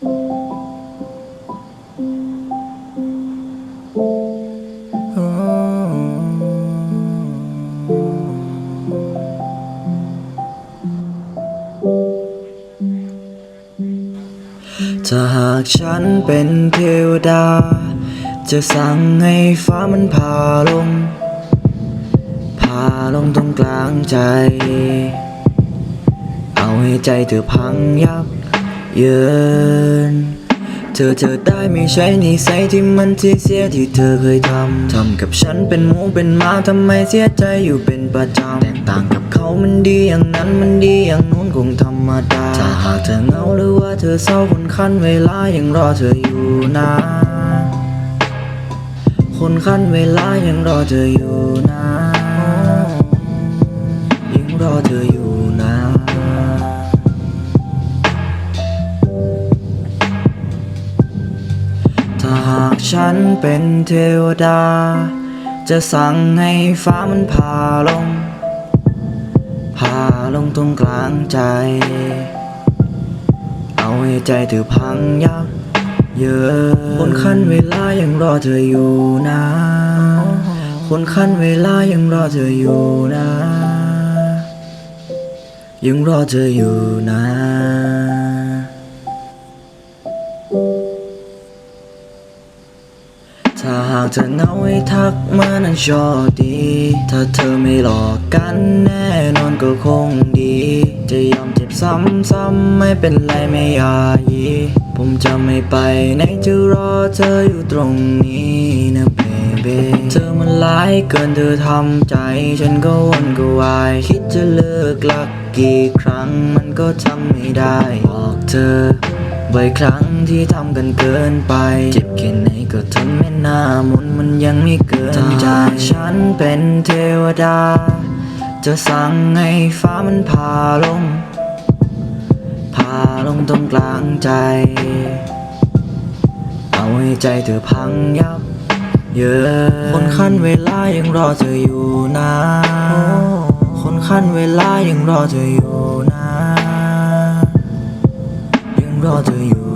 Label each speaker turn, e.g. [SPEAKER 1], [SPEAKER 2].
[SPEAKER 1] ถ้าหากฉันเป็นเทวดา จะสั่งให้ฟ้ามันผ่าลงผ่าลงตรงกลางใจ เอาให้ใจเธอพังยับ ยินเธอเธอได้ไม่ใช่นิสัยที่มันที่เสียที่เธอเคยทำทำกับฉันเป็นหมูเป็นหมาทำไมเสียใจอยู่เป็นประจำแตกต่างกับเขามันดีอย่างนั้นมันดีอย่างนู้นคงธรรมดาถ้าหากเธอเหงาหรือว่าเธอเศร้าคนคันเวลายังรอเธออยู่นะคนคันเวลายังรอเธออยู่นะยังรอเธออยู่ ฉันเป็นเทวดา จะสั่งให้ฟ้ามันผ่าลงผ่าลงตรงกลางใจ เอาให้ใจเธอพังยับเยินคนขั้นเวลายังรอเธออยู่นะ คนขั้นเวลายังรอเธออยู่นะ ยังรอเธออยู่นะ หากเธอเหงาให้ทักมานั้นชอดี ถ้าเธอไม่หลอกกันแน่นอนก็คงดี จะยอมเจ็บซ้ำๆไม่เป็นไรไม่ยายี ผมจะไม่ไปไหนจะรอเธออยู่ตรงนี้นะเบเบเธอมันร้ายเกินเธอทำใจ ฉันก็วนก็วาย คิดจะเลิกลักกี่ครั้งมันก็ทำไม่ได้บอกเธอ บ่อยครั้งที่ทำกันเกินไป เจ็บแค่ไหนก็ทนไม่น่ามุนมันยังไม่เกินใจฉันเป็นเทวดา จะสั่งให้ฟ้ามันผ่าลงผ่าลงตรงกลางใจ เอาให้ใจเธอพังยับ เยอะคนขั้นเวลายังรอเธออยู่นะ คนขั้นเวลายังรอเธออยู่นะ rather you